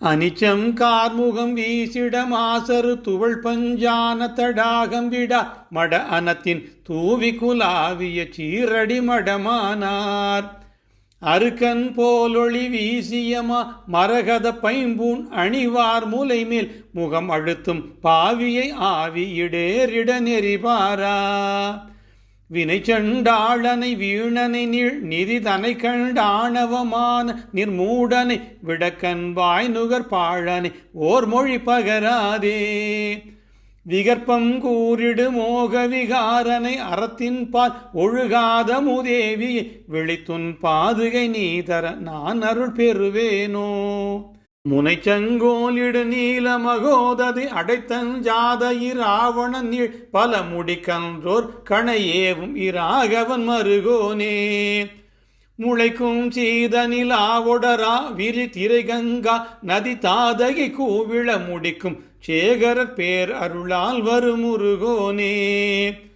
அனிச்சம் கார்முகம் வீசிடம் ஆசரு துவள் பஞ்சான தடாகம் விடா மட அனத்தின் தூவி குலாவிய சீரடி மடமானார். அருக்கன் போலொளி வீசியமா மரகத பைம்பூன் அணிவார் முலை மேல் முகம் அழுத்தும் பாவியை ஆவி இடேரிட நெறிபாரா வினை சண்டாளனை வீணனை நீள் நிதி தனை கண்ட ஆணவமான நிர்மூடனை விடக்கன் வாய் நுகர் பாழனை ஓர் மொழி பகராதே. விகற்பம் கூறிடு மோக விகாரனை அறத்தின் பால் ஒழுகாத முதேவி விழித்துன் பாதுகை நீ தர நான் அருள் பெறுவேனோ. முனைச்சங்கோலிடு நீல மகோததி அடைத்தன் ஜாத இராவண நீள் பல முடிக்கன்றோர் கணையேவும் இராகவன் மருகோனே. முளைக்கும் சீத நிலாவொடரா விரி திரை கங்கா நதி தாதகி கூவிழ முடிக்கும் சேகரர் பேர் அருளால் வருமுருகோனே முருகோனே.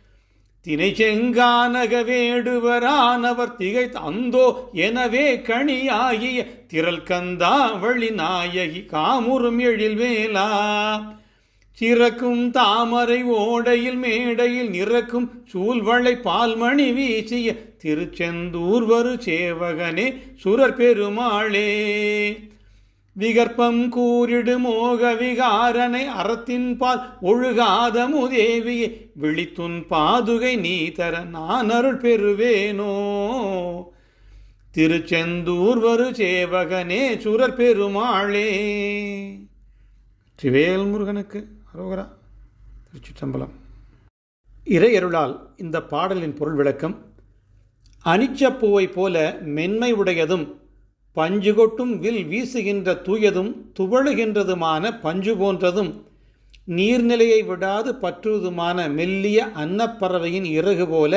செங்கானக வேடுவரானவர் திகை தந்தோ எனவே கணியாகிய திரல் கந்தா வழி நாயகி காமுறும் எழில் வேலா சிறக்கும் தாமரை ஓடையில் மேடையில் நிறக்கும் சூழ்வளை பால்மணி வீசிய திருச்செந்தூர் வரு சேவகனே சுரர் பெருமாளே. விகற்பம் கூறிடு மோக விகாரனை அறத்தின் பால் ஒழுகாத முதேவியே விழித்துன் பாதுகை நீ தர நான் அருள் பெறுவேனோ? திருச்செந்தூர் வரு சேவகனே சுரர் பெருமாளே. சிவேல் முருகனுக்கு அரோகரா திருச்சிற்றம்பலம். இறையருளால் இந்த பாடலின் பொருள் விளக்கம் அனிச்சப்பூவை போல மென்மை உடையதும் பஞ்சு கொட்டும் வில் வீசுகின்ற தூயதும் துவழுகின்றதுமான பஞ்சு போன்றதும் நீர்நிலையை விடாது பற்றுவதுமான மெல்லிய அன்னப்பறவையின் இறகு போல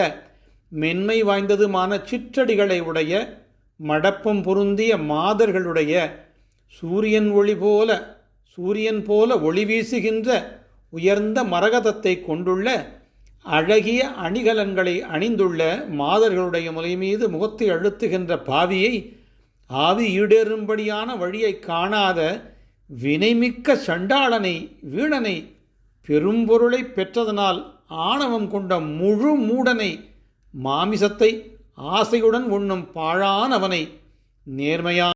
மென்மை வாய்ந்ததுமான சிற்றடிகளை உடைய மடப்பம் பொருந்திய மாதர்களுடைய சூரியன் ஒளி போல சூரியன் போல ஒளி வீசுகின்ற உயர்ந்த மரகதத்தை கொண்டுள்ள அழகிய அணிகலன்களை அணிந்துள்ள மாதர்களுடைய முலை மீது முகத்தை அழுத்துகின்ற பாவியை ஆவி ஈடேறும்படியான வழியை காணாத வினைமிக்க சண்டாளனை வீணனை பெரும்பொருளை பெற்றதனால் ஆணவம் கொண்ட முழு மூடனை மாமிசத்தை ஆசையுடன் உண்ணும் பாழானவனை நேர்மையான